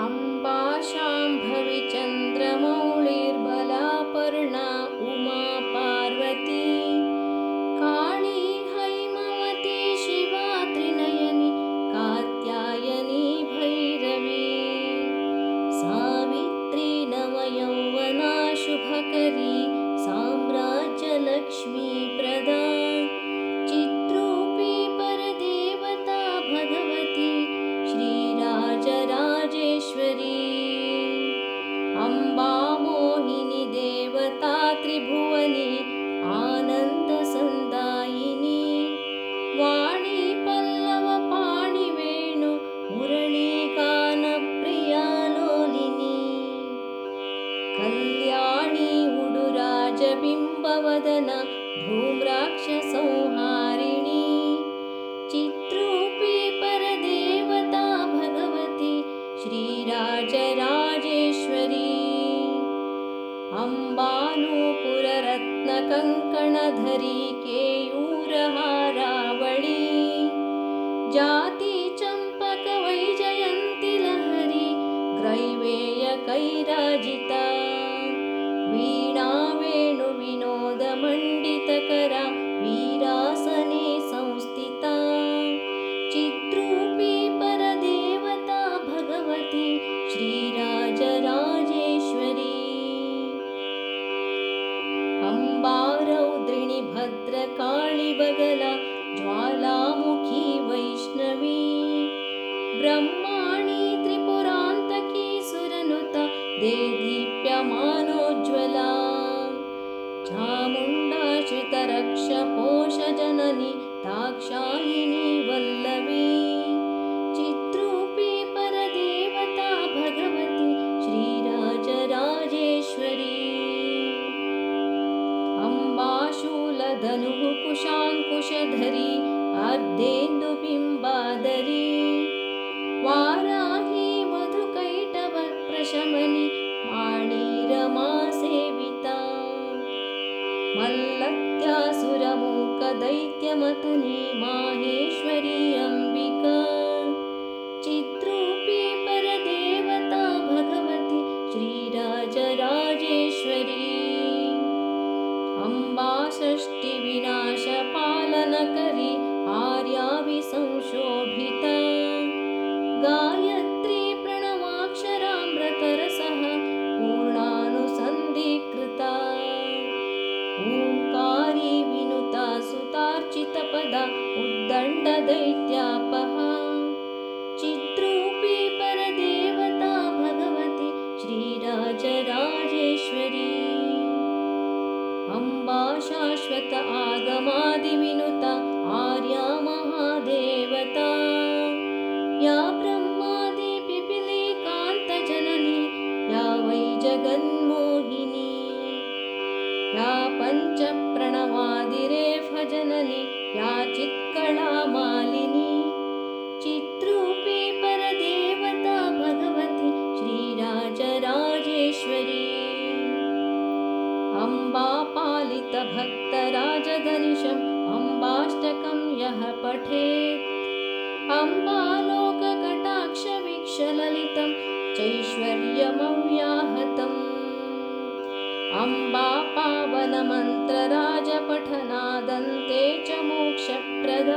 अम्बा शाम्भवी चन्द्रमौळिर्बलापर्णा ब्रह्माणि त्रिपुरान्तकी सुरनुता देदीप्यमानोज्ज्वला। चामुण्डाश्रितरक्षपोषजननी दाक्षायिनी वल्लवी। चित्रूपी परदेवता भगवती श्रीराजराजेश्वरी। अम्बाशूलधनुः कुशाङ्कुशधरी अर्धेन्दुबिम्बादरी मल्लत्यासुरमूकदैत्यमथनी माहेश्वरी अम्बिका चित्रूपी परदेवता भगवती श्रीराजराजेश्वरी। अम्बा षष्टिविनाशपालनकरी सुतार्चितपदा उद्दण्डदैत्यापहा चित्रूपी परदेवता भगवती श्रीराजराजेश्वरी या चित्कलामालिनी चित्रूपी परदेवता भगवती श्रीराजराजेश्वरी। अम्बा पालितभक्तराजगनिशम् अम्बाष्टकं यः पठेत्। अम्बालोककटाक्षवीक्षललितं चैश्वर्यमव्याहतम् अम्बा पावनमन्त्रराजपठनादन्ते च मोक्षप्रदा